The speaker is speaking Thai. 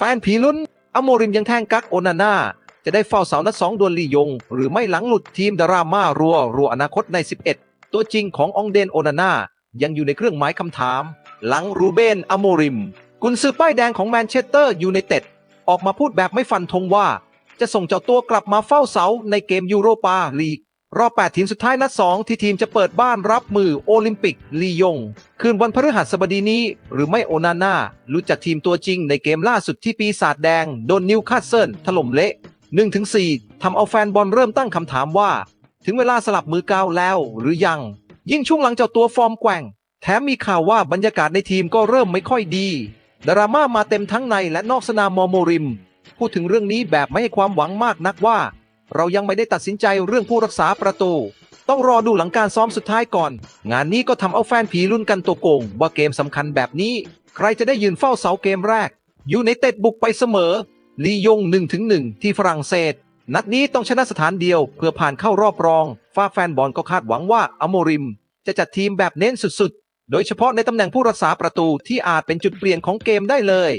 แฟนผีลุ้นอโมริมยังแทงกักโอนาน่าจะได้เฝ้าเสานัดสองดวลลียง หรือไม่หลังหลุดทีมดราม่ารัวรัวอนาคตใน 11 ตัวจริงขององเดนโอนาน่ายังอยู่ในเครื่องหมายคำถาม หลังรูเบนอโมริม กุนซือป้ายแดงของแมนเชสเตอร์ยูไนเต็ดออกมาพูดแบบไม่ฟันธงว่า จะส่งเจ้าตัวกลับมาเฝ้าเสาในเกมยูโรปาลีก รอบ 8 ทีมสุดท้ายนัด 2 ที่ทีมจะเปิดบ้านรับมือโอลิมปิก ลียง คืนวันพฤหัสบดีนี้ หรือไม่โอนาน่ารู้จักทีมตัวจริงในเกมล่าสุดที่ปีศาจแดง โดนนิวคาสเซิลถล่มเละ 1-4 ทำเอาแฟนบอลเริ่มตั้งคำถามว่า ถึงเวลาสลับมือก้าวแล้วหรือยัง ยิ่งช่วงหลังเจ้าตัวฟอร์มแกว่ง แถมมีข่าวว่าบรรยากาศในทีมก็เริ่มไม่ค่อยดีดราม่ามาเต็มทั้งในและนอกสนามมอโมริม พูดถึงเรื่องนี้แบบไม่ให้ความหวังมากนักว่า เรายังไม่ได้ตัดสินใจเรื่องผู้รักษาประตู ต้องรอดูหลังการซ้อมสุดท้ายก่อน งานนี้ก็ทำเอาแฟนผีรุ่นกันตัวโกง ว่าเกมสำคัญแบบนี้ ใครจะได้ยืนเฝ้าเสาเกมแรก อยูไนเต็ดบุกไปเสมอ ลียง1ถึง1ที่ฝรั่งเศส นัดนี้ต้องชนะสถานเดียว เพื่อผ่านเข้ารอบรองฝ้าแฟนบอลก็คาดหวังว่าอโมริม จะจัดทีมแบบเน้นสุดๆ โดยเฉพาะในตำแหน่งผู้รักษาประตูที่อาจเป็นจุดเปลี่ยนของเกมได้เลย